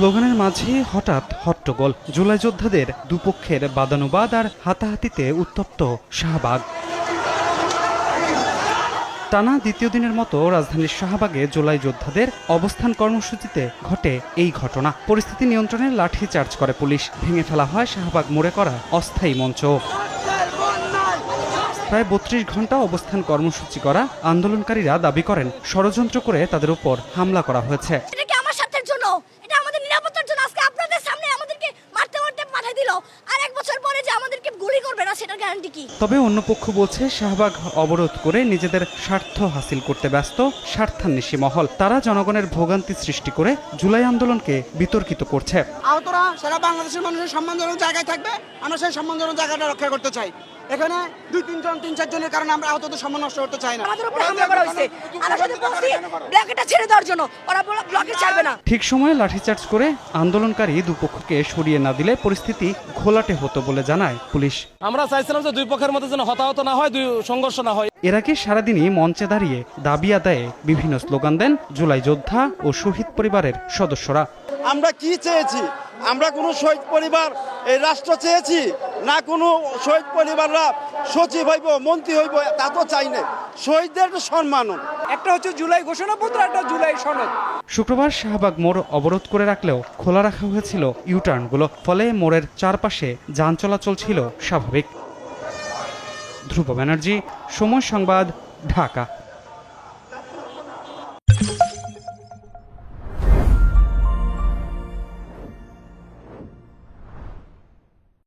স্লোগানের মাঝে হঠাৎ হট্টগোল। জুলাই যোদ্ধাদের দুপক্ষের বাদানুবাদ আর হাতাহাতিতে উত্তপ্ত শাহবাগ। টানা দ্বিতীয় দিনের মতো রাজধানীর শাহবাগে জুলাই যোদ্ধাদের অবস্থান কর্মসূচিতে ঘটে এই ঘটনা। পরিস্থিতি নিয়ন্ত্রণে লাঠি চার্জ করে পুলিশ। ভেঙে ফেলা হয় শাহবাগ মোড়ে করা অস্থায়ী মঞ্চ। প্রায় বত্রিশ ঘণ্টা অবস্থান কর্মসূচি করা আন্দোলনকারীরা দাবি করেন, ষড়যন্ত্র করে তাদের উপর হামলা করা হয়েছে। গ্যারান্টি কি? তবে অন্য পক্ষ বলছে শাহবাগ অবরোধ করে নিজেদের স্বার্থ হাসিল করতে ব্যস্ত স্বার্থান্বেষী মহল। তারা জনগণের ভোগান্তি সৃষ্টি করে জুলাই আন্দোলনকে বিতর্কিত করছে। আহতরা সারা বাংলাদেশের মানুষের সম্মানজনক জায়গায় থাকবে। আমরা সেই সম্মানজনক জায়গাটা রক্ষা করতে চাই। এখানে দুই তিনজন তিন চারজনের কারণে আমরা আহতদের সম্মান নষ্ট করতে চাই না। আমাদের উপরে হামলা করা হয়েছে। আমরা সাথে বলছি ব্লকেটটা ছেড়ে দেওয়ার জন্য। ওরা বলল ব্লকে ছাড়বে না। ঠিক সময়ে লাঠিচার্জ করে আন্দোলনকারী দুপক্ষকে সরিয়ে না দিলে পরিস্থিতি ঘোলাটে হতো বলে জানায় পুলিশ। আমরা চাইছিলাম যে দুই পক্ষের মধ্যে যেন হতাহত না হয় দুই সংঘর্ষ না হয়। এর আগে সারাদিনই মঞ্চে দাঁড়িয়ে দাবি আদায়ে বিভিন্ন স্লোগান দেন জুলাই যোদ্ধা ও শহীদ পরিবারের সদস্যরা। আমরা কি চেয়েছি? আমরা কোনো শহীদ পরিবার এই রাষ্ট্র চেয়েছি? না কোনো শহীদ পরিবাররা সচিব হইব মন্ত্রী হইব তা তো চাই না শহীদদের একটা সম্মানন একটা হচ্ছে জুলাই ঘোষণাপত্র একটা জুলাই সনদ। শুক্রবার শাহবাগ মোড় অবরোধ করে রাখলেও খোলা রাখা হয়েছিল ইউটার্নগুলো ফলে মোড়ের চারপাশে যান চলাচল ছিল স্বাভাবিক। ধ্রুব ব্যানার্জি সময় সংবাদ ঢাকা।